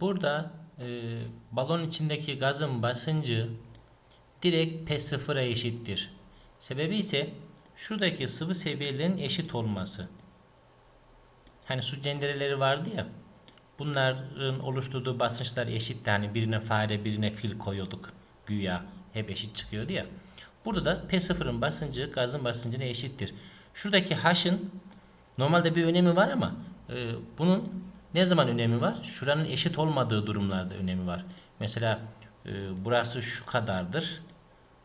Burada e, balon içindeki gazın basıncı direkt P0'a eşittir. Sebebi ise şuradaki sıvı seviyelerinin eşit olması. Hani su cendereleri vardı ya. Bunların oluşturduğu basınçlar eşitti. Hani birine fare birine fil koyuyorduk. Güya hep eşit çıkıyordu ya. Burada da P0'ın basıncı gazın basıncına eşittir. Şuradaki H'ın normalde bir önemi var ama e, bunun ne zaman önemi var? Şuranın eşit olmadığı durumlarda önemi var. Mesela e, burası şu kadardır.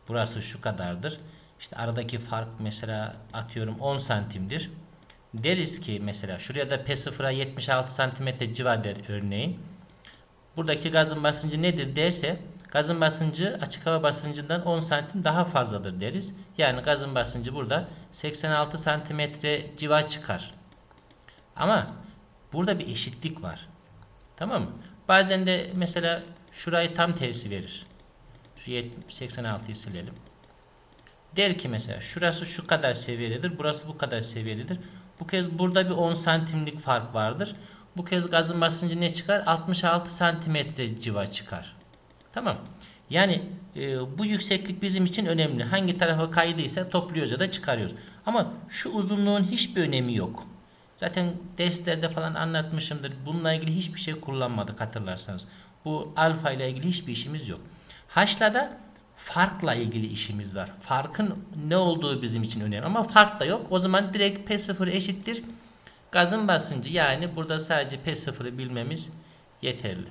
Burası şu kadardır. İşte aradaki fark mesela atıyorum 10 santimdir. Deriz ki mesela şuraya da P0'a 76 santimetre civa der örneğin. Buradaki gazın basıncı nedir derse gazın basıncı açık hava basıncından 10 santim daha fazladır deriz. Yani gazın basıncı burada 86 santimetre civa çıkar. Ama burada bir eşitlik var. Tamam mı? Bazen de mesela şurayı tam tersi verir. Şu 86'yı silelim. Der ki mesela şurası şu kadar seviyededir, burası bu kadar seviyededir. Bu kez burada bir 10 santimlik fark vardır. Bu kez gazın basıncı ne çıkar? 66 santimetre civa çıkar. Tamam. Yani e, bu yükseklik bizim için önemli. Hangi tarafa kaydıysa topluyoruz ya da çıkarıyoruz. Ama şu uzunluğun hiçbir önemi yok. Zaten derslerde falan anlatmışımdır. Bununla ilgili hiçbir şey kullanmadık hatırlarsanız. Bu alfa ile ilgili hiçbir işimiz yok. Haşla da farkla ilgili işimiz var. Farkın ne olduğu bizim için önemli ama fark da yok. O zaman direkt P0 eşittir. Gazın basıncı yani burada sadece P0'ı bilmemiz yeterli.